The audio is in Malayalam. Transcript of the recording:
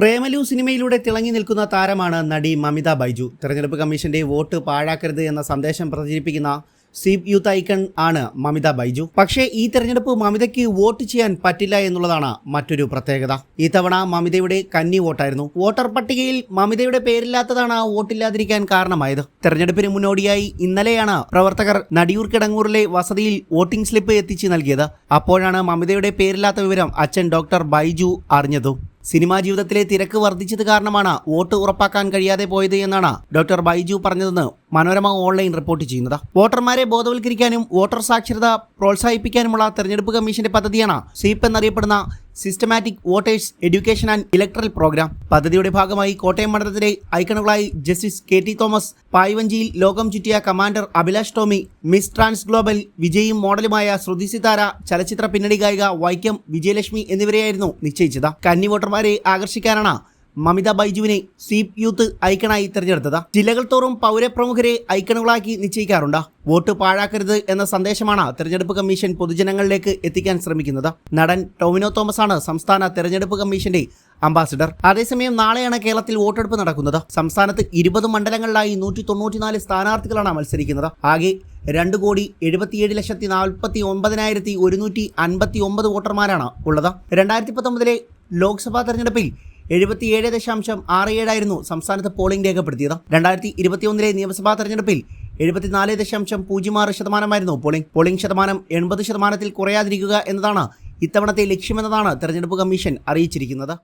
പ്രേമലു സിനിമയിലൂടെ തിളങ്ങി നിൽക്കുന്ന താരമാണ് നടി മമിത ബൈജു. തെരഞ്ഞെടുപ്പ് കമ്മീഷന്റെ വോട്ട് പാഴാക്കരുത് എന്ന സന്ദേശം പ്രചരിപ്പിക്കുന്ന സീപ് യൂത്ത് ഐക്കൺ ആണ് മമിത ബൈജു. പക്ഷേ ഈ തെരഞ്ഞെടുപ്പ് മമിതയ്ക്ക് വോട്ട് ചെയ്യാൻ പറ്റില്ല എന്നുള്ളതാണ് മറ്റൊരു പ്രത്യേകത. തവണ മമിതയുടെ കന്നി വോട്ടായിരുന്നു. വോട്ടർ പട്ടികയിൽ മമിതയുടെ പേരില്ലാത്തതാണ് ആ വോട്ടില്ലാതിരിക്കാൻ കാരണമായത്. തെരഞ്ഞെടുപ്പിന് മുന്നോടിയായി ഇന്നലെയാണ് പ്രവർത്തകർ നടിയൂർ കിടങ്ങൂറിലെ വസതിയിൽ വോട്ടിംഗ് സ്ലിപ്പ് എത്തിച്ചു നൽകിയത്. അപ്പോഴാണ് മമിതയുടെ പേരില്ലാത്ത വിവരം അച്ഛൻ ഡോക്ടർ ബൈജു അറിഞ്ഞതും. സിനിമാ ജീവിതത്തിലെ തിരക്ക് വർദ്ധിച്ചത് കാരണമാണ് വോട്ട് ഉറപ്പാക്കാൻ കഴിയാതെ പോയത് എന്നാണ് ഡോക്ടർ ബൈജു പറഞ്ഞതെന്ന് മനോരമ ഓൺലൈൻ റിപ്പോർട്ട് ചെയ്യുന്നത്. വോട്ടർമാരെ ബോധവൽക്കരിക്കാനും വോട്ടർ സാക്ഷരത പ്രോത്സാഹിപ്പിക്കാനുമുള്ള തെരഞ്ഞെടുപ്പ് കമ്മീഷന്റെ പദ്ധതിയാണ് സ്വീപ്പ് എന്നറിയപ്പെടുന്ന systematic voters education and electoral programme പദ്ധതിയുടെ ഭാഗമായി കോട്ടയം മണ്ഡലത്തിലെ ഐക്കണുകളായി ജസ്റ്റിസ് കെ ടി തോമസ് പായ്വഞ്ചിയിൽ ലോകം ചുറ്റിയ commander Abhilash Tomy miss trans global വിജയും മോഡലുമായ ശ്രുതി സിതാര ചലച്ചിത്ര പിന്നണി ഗായിക വൈക്കം വിജയലക്ഷ്മി എന്നിവരെയായിരുന്നു നിശ്ചയിച്ചത്. കന്നി വോട്ടർമാരെ ആകർഷിക്കാനാണ് മമിത ബൈജുവിനെ സ്വീപ് യൂത്ത് ഐക്കണായി തിരഞ്ഞെടുത്തത്. ജില്ലകൾ തോറും പൗരപ്രമുഖരെ ഐക്കണുകളാക്കി നിശ്ചയിക്കാറുണ്ട്. വോട്ട് പാഴാക്കരുത് എന്ന സന്ദേശമാണ് തെരഞ്ഞെടുപ്പ് കമ്മീഷൻ പൊതുജനങ്ങളിലേക്ക് എത്തിക്കാൻ ശ്രമിക്കുന്നത്. നടൻ ടോമിനോ തോമസ് ആണ് സംസ്ഥാന തെരഞ്ഞെടുപ്പ് കമ്മീഷന്റെ അംബാസിഡർ. അതേസമയം നാളെയാണ് കേരളത്തിൽ വോട്ടെടുപ്പ് നടക്കുന്നത്. സംസ്ഥാനത്ത് ഇരുപത് മണ്ഡലങ്ങളിലായി നൂറ്റി തൊണ്ണൂറ്റിനാല് സ്ഥാനാർത്ഥികളാണ് മത്സരിക്കുന്നത്. ആകെ രണ്ട് കോടി എഴുപത്തിയേഴ് ലക്ഷത്തി നാൽപ്പത്തി ഒമ്പതിനായിരത്തി ഒരുന്നൂറ്റി അൻപത്തി ഒമ്പത് വോട്ടർമാരാണ് ഉള്ളത്. രണ്ടായിരത്തി പത്തൊമ്പതിലെ ലോക്സഭാ തെരഞ്ഞെടുപ്പിൽ എഴുപത്തിയേഴ് ദശാംശം ആറ് ഏഴായിരുന്നു സംസ്ഥാനത്ത് പോളിംഗ് രേഖപ്പെടുത്തിയത്. രണ്ടായിരത്തി ഇരുപത്തിയൊന്നിലെ നിയമസഭാ തെരഞ്ഞെടുപ്പിൽ എഴുപത്തിനാല് ദശാംശം പൂജ്യം ആറ് ശതമാനമായിരുന്നു പോളിംഗ് പോളിംഗ് ശതമാനം എൺപത് ശതമാനത്തിൽ കുറയാതിരിക്കുക എന്നതാണ് ഇത്തവണത്തെ ലക്ഷ്യമെന്നതാണ് തെരഞ്ഞെടുപ്പ് കമ്മീഷൻ അറിയിച്ചിരിക്കുന്നത്.